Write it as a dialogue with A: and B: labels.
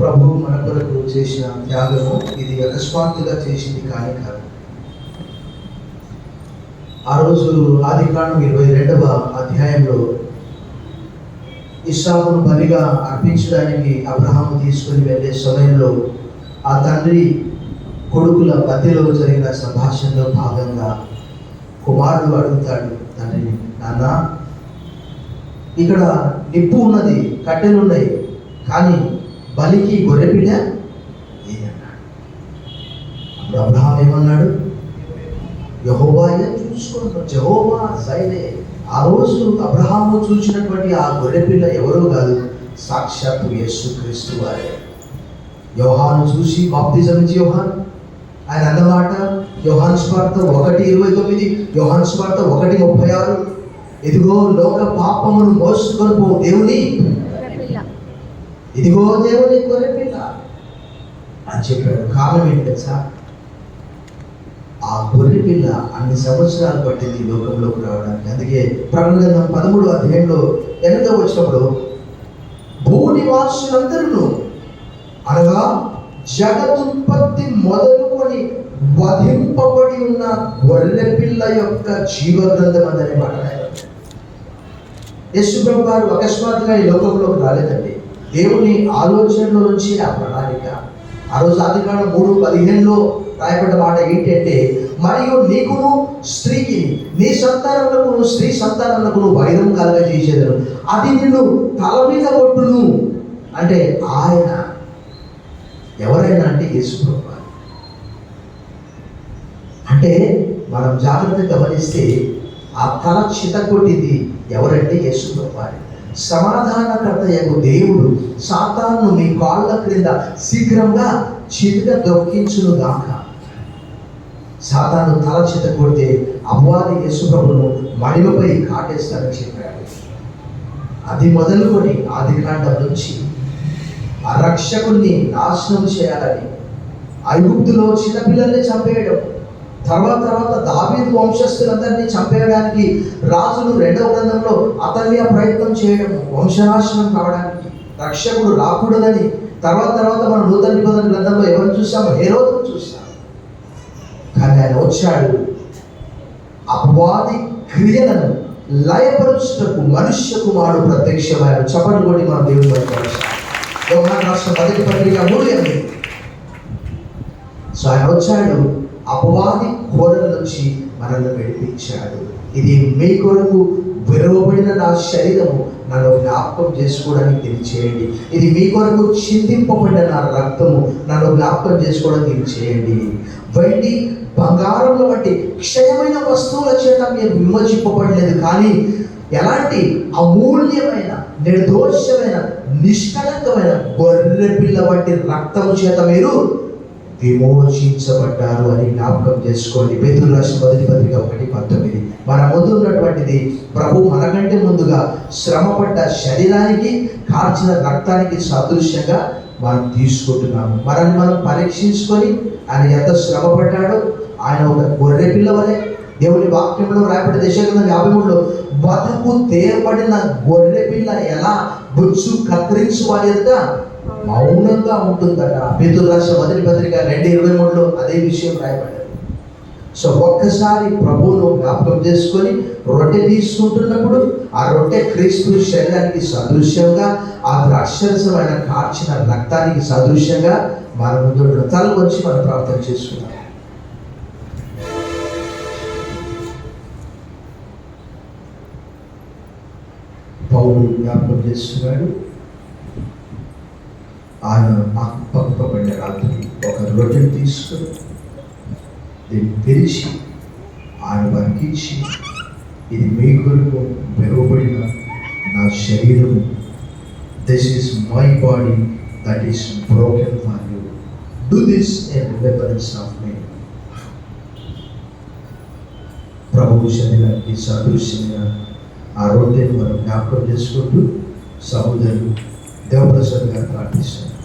A: ప్రభు మన కొరకు చేసిన త్యాగము ఇది అకస్మాత్తుగా చేసింది కానీ కాదు. ఆ రోజు ఆది కాండం ఇరవై రెండవ అధ్యాయంలో ఇస్సాకును బలిగా అర్పించడానికి అబ్రహాము తీసుకొని వెళ్ళే సమయంలో ఆ తండ్రి కొడుకుల మధ్యలో జరిగిన సంభాషణలో భాగంగా కుమారుడు అడుగుతాడు తండ్రిని నాన్న ఇక్కడ నిప్పు ఉన్నది కట్టెలు ఉన్నాయి కానీ బలికి గొర్రెపిల్ల? ఏది అన్నాడు. అప్పుడు అబ్రహాం ఏమన్నాడు? యహోవాయే చూసుకున్నాడు. జహోవా సైలే ఆ రోజు అబ్రహాము చూసినటువంటి ఆ గొర్రెపిల్ల ఎవరో కాదు సాక్షాత్తు యేసు క్రీస్తు వారే. యోహాను చూసి బాప్తిజం ఇచ్చి యోహాన్. ఆయన అన్నమాట యోహాన్ స్వార్థ ఒకటి ఇరవై తొమ్మిది యోహాన్ స్వార్థ ఒకటి ముప్పై ఆరు. ఇదిగో లోక పాపమును మోసుకొని పో దేవుని. ఇదిగో దేవుని గొర్రెపిల్ల అని చెప్పాడు. కాలం ఏంటి తెలుసా? ఆ గొర్రె పిల్ల అన్ని సంవత్సరాలు పట్టింది ఈ లోకంలోకి రావడానికి. అందుకే ప్రకటన పదమూడు అధ్యాయంలో ఎనిమిదో వచ్చినప్పుడు భూ నివాసులందరూ అనగా జగదుత్పత్తి మొదలుకొని వధింపబడి ఉన్న గొర్రె పిల్ల యొక్క జీవగ్రంథం అందనే మాట్లాడారు మాట రాయబడింది. గారు అకస్మాత్తుగా ఈ లోకంలోకి రాలేదండి. దేవుని ఆలోచనలో నుంచి ఆ ప్రణాళిక. ఆ రోజు ఆదికాండం మూడు పదిహేనులో రాయబడ్డ మాట ఏంటంటే మరియు నీకును స్త్రీకి నీ సంతానములకు స్త్రీ సంతానములకు వైరం కలగజేసేదను. అది నిన్ను తల మీద కొట్టును. అంటే ఆయన ఎవరైనా అంటే యేసుప్రభు అంటే మనం జాగ్రత్తగా గమనిస్తే ఆ తల చితకొట్టింది ఎవరంటే యేసుప్రభు వారు. సమాధానకర్త యొక్క దేవుడు సాతాను మీ కాళ్ళ క్రింద శీఘ్రంగా చితక దొక్కించును గాక. సాతాను తల చిత కొడితే అమ్మవారి యేసుప్రభును మడిమపై కాటేస్తారని చెప్పాడు. అది మొదలుకొని ఆది కాండం నుంచి ఆ రక్షకుణ్ణి నాశనం చేయాలని ఐగుప్తులో చిన్నపిల్లల్ని చంపేయడం తర్వాత తర్వాత దావీదు వంశస్థులందరినీ చంపేయడానికి రాజులు రెండవ గ్రంథంలో అతల్య ప్రయత్నం చేయడం వంశనాశనం కావడానికి రక్షకుడు రాకూడదని తర్వాత తర్వాత మనం నూతన నిబంధన గ్రంథంలో ఎవరు చూసాము? హేరోదును చూసాం కానీ ఆయన వచ్చాడు. అపవాది క్రియలను లయపరుచుటకు మనుష్య కుమారుడు ప్రత్యక్షమయ్యాడు చపలు కొట్టి మన దేవుడు రాష్ట్ర మొదటి పత్రిక మూడు ఎనిమిది. సో ఆయన వచ్చాడు. అపవాది కోరల నుంచి మనల్ని విడిపించాడు. ఇది మీ కొరకు విరవబడిన నా శరీరము. నన్ను జ్ఞాపకం చేసుకోవడానికి తెలియచేయండి చేయండి. ఇది మీ కొరకు చింతింపబడిన నా రక్తము. నన్ను జ్ఞాపకం చేసుకోవడానికి తెలియచేయండి చేయండి. వెండి బంగారంలో వంటి క్షయమైన వస్తువుల చేత మీరు విమర్శింపబడలేదు కానీ ఎలాంటి అమూల్యమైన నిర్దోషమైన నిష్కలంకమైన గొర్రె పిల్ల వంటి రక్తము చేత మీరు విమోచించబడ్డారు అని జ్ఞాపకం చేసుకోండి. పేదలు రాసిన మొదటి పత్రిక ఒకటి పంతొమ్మిది. మన ముందు ఉన్నటువంటిది ప్రభు మనకంటే ముందుగా శ్రమపడ్డ శరీరానికి కార్చిన రక్తానికి సదృశ్యంగా మనం తీసుకుంటున్నాము. మనల్ని మనం పరీక్షించుకొని ఆయన ఎంత శ్రమపడ్డాడో ఆయన ఒక గొర్రె పిల్ల వలె దేవుని వాక్యంలో రాయబడి దశకంలో యాభై మూడులో బతుకు తేయబడిన గొర్రె పిల్ల ఎలా బొచ్చు కత్తిరించు వారిగా మౌనంగా ఉంటుందట. పేతురు రాష్ట్ర మొదటి పత్రిక రెండు ఇరవై మూడులో అదే విషయం రాయబడ్డది. సో ఒక్కసారి ప్రభువును జ్ఞాపకం చేసుకొని రొట్టె తీసుకుంటున్నప్పుడు ఆ రొట్టె క్రీస్తు శరీరానికి సదృశ్యంగా ఆ ద్రాక్షరసమైన కార్చిన రక్తానికి సదృశ్యంగా మన ముందు తల వచ్చి మనం ప్రార్థన చేసుకున్నాం పౌరుడు జ్ఞాపకం చేస్తున్నాడు. ఆయన పంపబడిన రాత్రి ఒక రొట్టెను తీసుకుని దీన్ని తెరిచి ఆయన వారికి ఇచ్చి ఇది మీ కొరకు మెరుగుపడిన నా శరీరం this is my body that is broken for you do this in remembrance of me ప్రభు శరీరానికి సదృశ్యంగా ఆ రొట్టెను మనం జ్ఞాపకం చేసుకుంటూ సహోదరులు దేవప్రసాద్ గారు ప్రార్థిస్తున్నారు